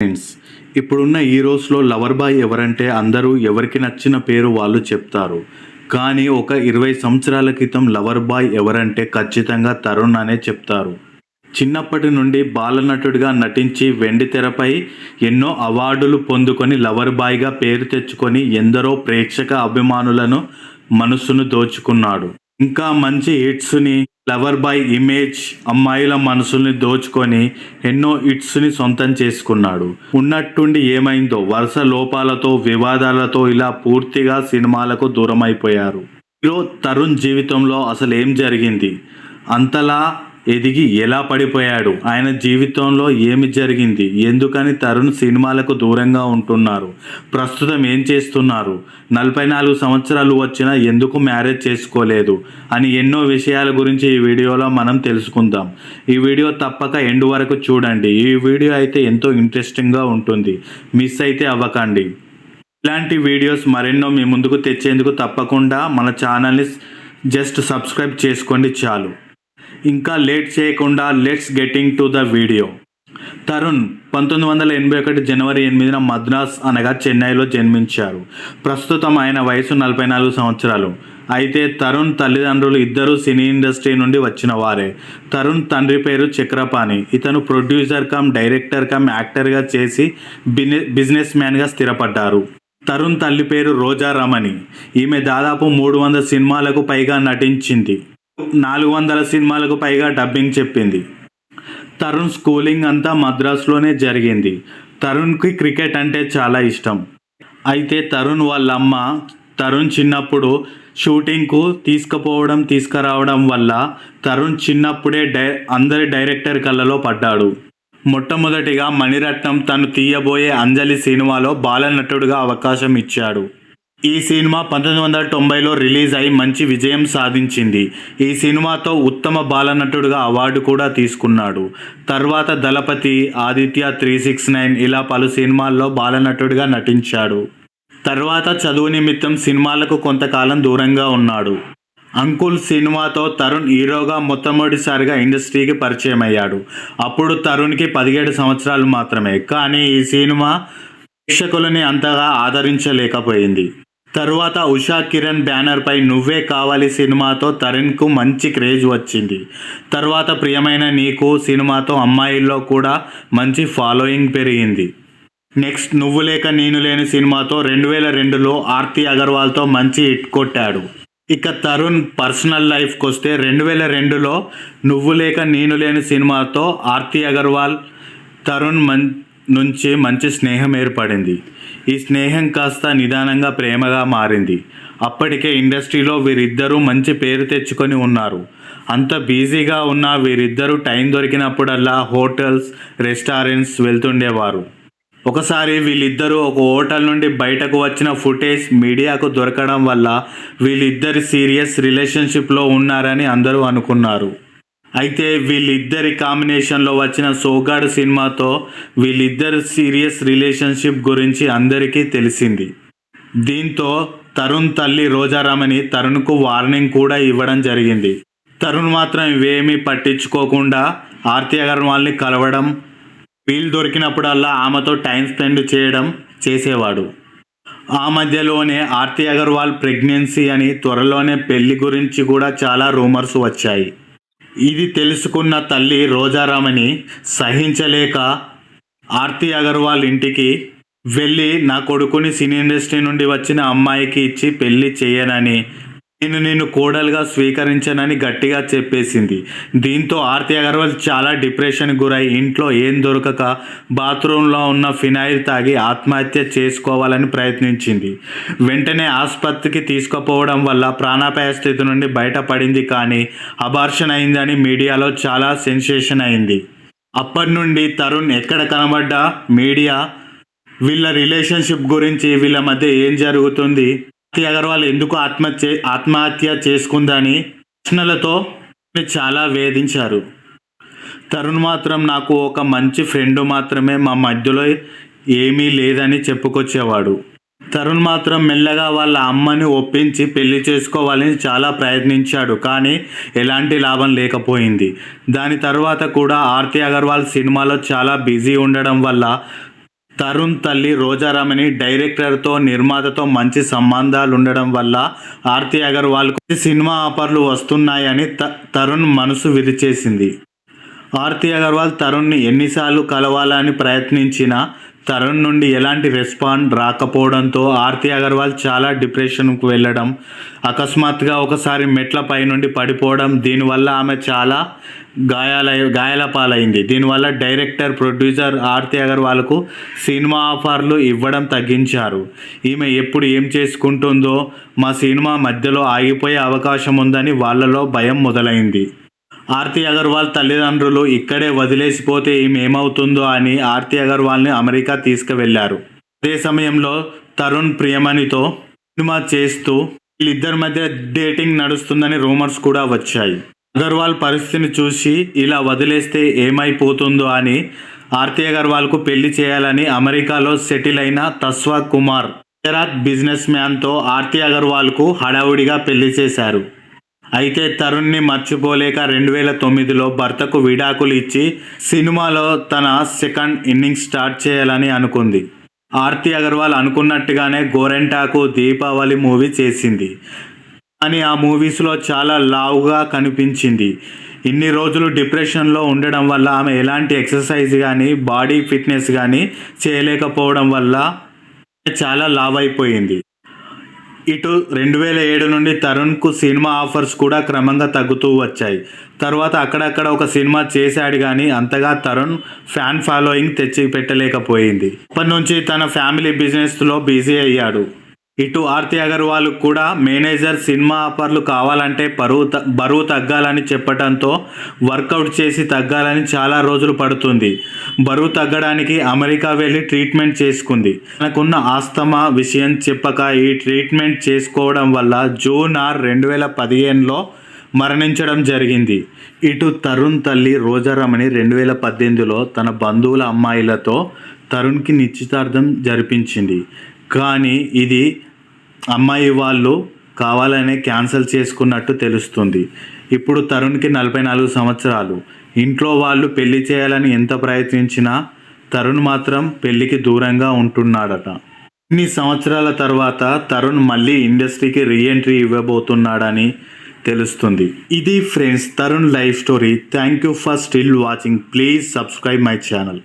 Friends ఇప్పుడున్న రోజులో lover boy ఎవరంటే అందరూ ఎవరికి నచ్చిన పేరు వాళ్ళు చెప్తారు. కానీ ఒక ఇరవై సంవత్సరాల క్రితం లవర్ బాయ్ ఎవరంటే ఖచ్చితంగా తరుణ్ అనే చెప్తారు. చిన్నప్పటి నుండి బాలనటుడిగా నటించి వెండి తెరపై ఎన్నో అవార్డులు పొందుకొని లవర్ బాయ్గా పేరు తెచ్చుకొని ఎందరో ప్రేక్షక అభిమానులను మనసును దోచుకున్నాడు. ఇంకా మంచి హిట్స్ని లవర్ బాయ్ ఇమేజ్ అమ్మాయిల మనసుల్ని దోచుకొని ఎన్నో హిట్స్ని సొంతం చేసుకున్నాడు. ఉన్నట్టుండి ఏమైందో వరుస లోపాలతో వివాదాలతో ఇలా పూర్తిగా సినిమాలకు దూరమైపోయారు. హీరో తరుణ్ జీవితంలో అసలు ఏం జరిగింది? అంతలా ఎదిగి ఎలా పడిపోయాడు? ఆయన జీవితంలో ఏమి జరిగింది? ఎందుకని తరుణ్ సినిమాలకు దూరంగా ఉంటున్నారు? ప్రస్తుతం ఏం చేస్తున్నారు? నలభై నాలుగు సంవత్సరాలు వచ్చినా ఎందుకు మ్యారేజ్ చేసుకోలేదు? అని ఎన్నో విషయాల గురించి ఈ వీడియోలో మనం తెలుసుకుందాం. ఈ వీడియో తప్పక ఎండ్ వరకు చూడండి. ఈ వీడియో అయితే ఎంతో ఇంట్రెస్టింగ్గా ఉంటుంది. మిస్ అయితే అవ్వకండి. ఇలాంటి వీడియోస్ మరెన్నో మీ ముందుకు తెచ్చేందుకు తప్పకుండా మన ఛానల్ని జస్ట్ సబ్స్క్రైబ్ చేసుకోండి చాలు. ఇంకా లేట్ చేయకుండా let's getting to the video. Tarun పంతొమ్మిది వందల ఎనభై ఒకటి జనవరి ఎనిమిదిన మద్రాస్ అనగా చెన్నైలో జన్మించారు. ప్రస్తుతం ఆయన వయసు నలభై నాలుగు సంవత్సరాలు. అయితే తరుణ్ తల్లిదండ్రులు ఇద్దరు సినీ ఇండస్ట్రీ నుండి వచ్చిన వారే. తరుణ్ తండ్రి పేరు చక్రపాణి. ఇతను ప్రొడ్యూసర్ కమ్ డైరెక్టర్ కమ్ యాక్టర్గా చేసి బిజినెస్ మ్యాన్గా స్థిరపడ్డారు. తరుణ్ తల్లి పేరు రోజా రమణి. ఈమె దాదాపు మూడు వందల సినిమాలకు పైగా నటించింది. నాలుగు వందల సినిమాలకు పైగా డబ్బింగ్ చెప్పింది. తరుణ్ స్కూలింగ్ అంతా మద్రాసులోనే జరిగింది. తరుణ్కి క్రికెట్ అంటే చాలా ఇష్టం. అయితే తరుణ్ వాళ్ళ అమ్మ తరుణ్ చిన్నప్పుడు షూటింగ్కు తీసుకుపోవడం తీసుకురావడం వల్ల తరుణ్ చిన్నప్పుడే డై అందరి డైరెక్టర్ కళ్ళలో పడ్డాడు. మొట్టమొదటిగా మణిరత్నం తను తీయబోయే అంజలి సినిమాలో బాలనటుడుగా అవకాశం ఇచ్చాడు. ఈ సినిమా పంతొమ్మిది వందల తొంభైలో రిలీజ్ అయి మంచి విజయం సాధించింది. ఈ సినిమాతో ఉత్తమ బాలనటుడుగా అవార్డు కూడా తీసుకున్నాడు. తర్వాత Dalapathi Aditya three six nine ఇలా పలు సినిమాల్లో బాలనటుడిగా నటించాడు. తర్వాత చదువు నిమిత్తం సినిమాలకు కొంతకాలం దూరంగా ఉన్నాడు. అంకుల్ సినిమాతో తరుణ్ హీరోగా మొట్టమొదటిసారిగా ఇండస్ట్రీకి పరిచయం అయ్యాడు అప్పుడు తరుణ్కి పదిహేడు సంవత్సరాలు మాత్రమే. కానీ ఈ సినిమా ప్రేక్షకులని అంతగా ఆదరించలేకపోయింది. తరువాత ఉషా కిరణ్ బ్యానర్పై నువ్వే కావాలి సినిమాతో తరుణ్కు మంచి క్రేజ్ వచ్చింది. తర్వాత ప్రియమైన నీకు సినిమాతో అమ్మాయిల్లో కూడా మంచి ఫాలోయింగ్ పెరిగింది. నెక్స్ట్ నువ్వు లేక నేను లేని సినిమాతో రెండు వేల రెండులో ఆర్తి అగర్వాల్తో మంచి హిట్ కొట్టాడు. ఇక తరుణ్ పర్సనల్ లైఫ్కి వస్తే రెండు వేల రెండులో నువ్వు లేక నేను లేని సినిమాతో ఆర్తి అగర్వాల్ తరుణ్ మన్ నుంచి మంచి స్నేహం ఏర్పడింది. ఈ స్నేహం కాస్త నిదానంగా ప్రేమగా మారింది. అప్పటికే ఇండస్ట్రీలో వీరిద్దరూ మంచి పేరు తెచ్చుకొని ఉన్నారు. అంత బిజీగా ఉన్న వీరిద్దరూ టైం దొరికినప్పుడల్లా హోటల్స్ రెస్టారెంట్స్ వెళ్తుండేవారు. ఒకసారి వీళ్ళిద్దరూ ఒక హోటల్ నుండి బయటకు వచ్చిన ఫుటేజ్ మీడియాకు దొరకడం వల్ల వీళ్ళిద్దరి సీరియస్ రిలేషన్షిప్లో ఉన్నారని అందరూ అనుకున్నారు. అయితే వీళ్ళిద్దరి కాంబినేషన్లో వచ్చిన సోగాడు సినిమాతో వీళ్ళిద్దరి సీరియస్ రిలేషన్షిప్ గురించి అందరికీ తెలిసింది. దీంతో తరుణ్ తల్లి రోజారామని తరుణ్కు వార్నింగ్ కూడా ఇవ్వడం జరిగింది. తరుణ్ మాత్రం ఇవేమీ పట్టించుకోకుండా ఆర్తి అగర్వాల్ని కలవడం వీలు దొరికినప్పుడల్లా ఆమెతో టైం స్పెండ్ చేయడం చేసేవాడు. ఆ మధ్యలోనే ఆర్తి అగర్వాల్ ప్రెగ్నెన్సీ అని త్వరలోనే పెళ్ళి గురించి కూడా చాలా రూమర్స్ వచ్చాయి. ఇది తెలుసుకున్న తల్లి రోజారామని సహించలేక ఆర్తి అగర్వాల్ ఇంటికి వెళ్ళి నా కొడుకుని సినీ ఇండస్ట్రీ నుండి వచ్చిన అమ్మాయికి ఇచ్చి పెళ్ళి చేయనని నేను నేను కోడలుగా స్వీకరించనని గట్టిగా చెప్పేసింది. దీంతో ఆర్తి అగర్వాల్ చాలా డిప్రెషన్ గురై ఇంట్లో ఏం దొరకక బాత్రూంలో ఉన్న ఫినాయిల్ తాగి ఆత్మహత్య చేసుకోవాలని ప్రయత్నించింది. వెంటనే ఆసుపత్రికి తీసుకుపోవడం వల్ల ప్రాణాపాయ స్థితి నుండి బయటపడింది కానీ అబార్షన్ అయిందని మీడియాలో చాలా సెన్సేషన్ అయింది. అప్పటి నుండి తరుణ్ ఎక్కడ కనబడ్డా? మీడియా? వీళ్ళ రిలేషన్షిప్ గురించి వీళ్ళ మధ్య ఏం జరుగుతుంది? ఆర్తి అగర్వాల్ ఎందుకు ఆత్మహత్య ఆత్మహత్య చేసుకుందని ప్రశ్నలతో చాలా వేధించారు. తరుణ్ మాత్రం నాకు ఒక మంచి ఫ్రెండ్ మాత్రమే మా మధ్యలో ఏమీ లేదని చెప్పుకొచ్చేవాడు. తరుణ్ మాత్రం మెల్లగా వాళ్ళ అమ్మని ఒప్పించి పెళ్ళి చేసుకోవాలని చాలా ప్రయత్నించాడు కానీ ఎలాంటి లాభం లేకపోయింది. దాని తర్వాత కూడా ఆర్తి అగర్వాల్ సినిమాలో చాలా బిజీ ఉండడం వల్ల తరుణ్ తల్లి రోజారామని డైరెక్టర్తో నిర్మాతతో మంచి సంబంధాలు ఉండడం వల్ల ఆర్తి అగర్వాల్కు సినిమా ఆఫర్లు వస్తున్నాయని త- తరుణ్ మనసు విరిచేసింది. ఆర్తి అగర్వాల్ తరుణ్ని ఎన్నిసార్లు కలవాలని ప్రయత్నించినా తరుణ్ నుండి ఎలాంటి రెస్పాండ్ రాకపోవడంతో ఆర్తి అగర్వాల్ చాలా డిప్రెషన్కు వెళ్ళడం అకస్మాత్తుగా ఒకసారి మెట్ల పై నుండి పడిపోవడం దీనివల్ల ఆమె చాలా గాయాల గాయాల పాలైంది దీనివల్ల డైరెక్టర్ ప్రొడ్యూసర్ ఆర్తి అగర్వాల్కు సినిమా ఆఫర్లు ఇవ్వడం తగ్గించారు. ఈమె ఎప్పుడు ఏం చేసుకుంటుందో మా సినిమా మధ్యలో ఆగిపోయే అవకాశం ఉందని వాళ్ళలో భయం మొదలైంది. ఆర్తి అగర్వాల్ తల్లిదండ్రులు ఇక్కడే వదిలేసిపోతే ఏమవుతుందో అని ఆర్తి అగర్వాల్ని అమెరికా తీసుకువెళ్ళారు. అదే సమయంలో తరుణ్ ప్రియమణితో సినిమా చేస్తూ వీళ్ళిద్దరి మధ్య డేటింగ్ నడుస్తుందని రూమర్స్ కూడా వచ్చాయి. అగర్వాల్ పరిస్థితిని చూసి ఇలా వదిలేస్తే ఏమైపోతుందో అని ఆర్తి అగర్వాల్కు పెళ్ళి చేయాలని అమెరికాలో సెటిల్ అయిన తస్వా కుమార్ గుజరాత్ బిజినెస్ మ్యాన్తో ఆర్తి అగర్వాల్కు హడావుడిగా పెళ్ళి చేశారు. అయితే తరుణ్ని మర్చిపోలేక రెండు వేల తొమ్మిదిలో భర్తకు విడాకులు ఇచ్చి సినిమాలో తన సెకండ్ ఇన్నింగ్స్ స్టార్ట్ చేయాలని అనుకుంది. ఆర్తి అగర్వాల్ అనుకున్నట్టుగానే గోరెంటాకు దీపావళి మూవీ చేసింది. కానీ ఆ మూవీస్లో చాలా లావుగా కనిపించింది. ఇన్ని రోజులు డిప్రెషన్లో ఉండడం వల్ల ఆమె ఎలాంటి ఎక్సర్సైజ్ కానీ బాడీ ఫిట్నెస్ కానీ చేయలేకపోవడం వల్ల చాలా లావ్ అయిపోయింది ఇటు రెండు వేల ఏడు నుండి తరుణ్కు సినిమా ఆఫర్స్ కూడా క్రమంగా తగ్గుతూ వచ్చాయి. తర్వాత అక్కడక్కడ ఒక సినిమా చేశాడు కానీ అంతగా తరుణ్ ఫ్యాన్ ఫాలోయింగ్ తెచ్చి పెట్టలేకపోయింది అప్పటి నుంచి తన ఫ్యామిలీ బిజినెస్లో బిజీ అయ్యాడు. ఇటు ఆర్తి అగర్వాల్ కూడా మేనేజర్ సినిమా ఆఫర్లు కావాలంటే బరువు బరువు తగ్గాలని చెప్పడంతో వర్కౌట్ చేసి తగ్గాలని చాలా రోజులు పడుతుంది. బరువు తగ్గడానికి అమెరికా వెళ్ళి ట్రీట్మెంట్ చేసుకుంది. తనకున్న ఆస్తమా విషయం చెప్పక ఈ ట్రీట్మెంట్ చేసుకోవడం వల్ల జూన్ ఆర్ రెండు వేల పదిహేనులో మరణించడం జరిగింది. ఇటు తరుణ్ తల్లి రోజారమణి రెండు వేల పద్దెనిమిదిలో తన బంధువుల అమ్మాయిలతో తరుణ్కి నిశ్చితార్థం జరిపించింది. కానీ ఇది అమ్మాయి వాళ్ళు కావాలనే క్యాన్సిల్ చేసుకున్నట్టు తెలుస్తుంది. ఇప్పుడు తరుణ్కి నలభై నాలుగు సంవత్సరాలు. ఇంట్లో వాళ్ళు పెళ్ళి చేయాలని ఎంత ప్రయత్నించినా తరుణ్ మాత్రం పెళ్ళికి దూరంగా ఉంటున్నాడట. ఇన్ని సంవత్సరాల తర్వాత తరుణ్ మళ్ళీ ఇండస్ట్రీకి రీఎంట్రీ ఇవ్వబోతున్నాడని తెలుస్తుంది. ఇది friends Tarun life story. Thank you for still watching. Please subscribe my channel.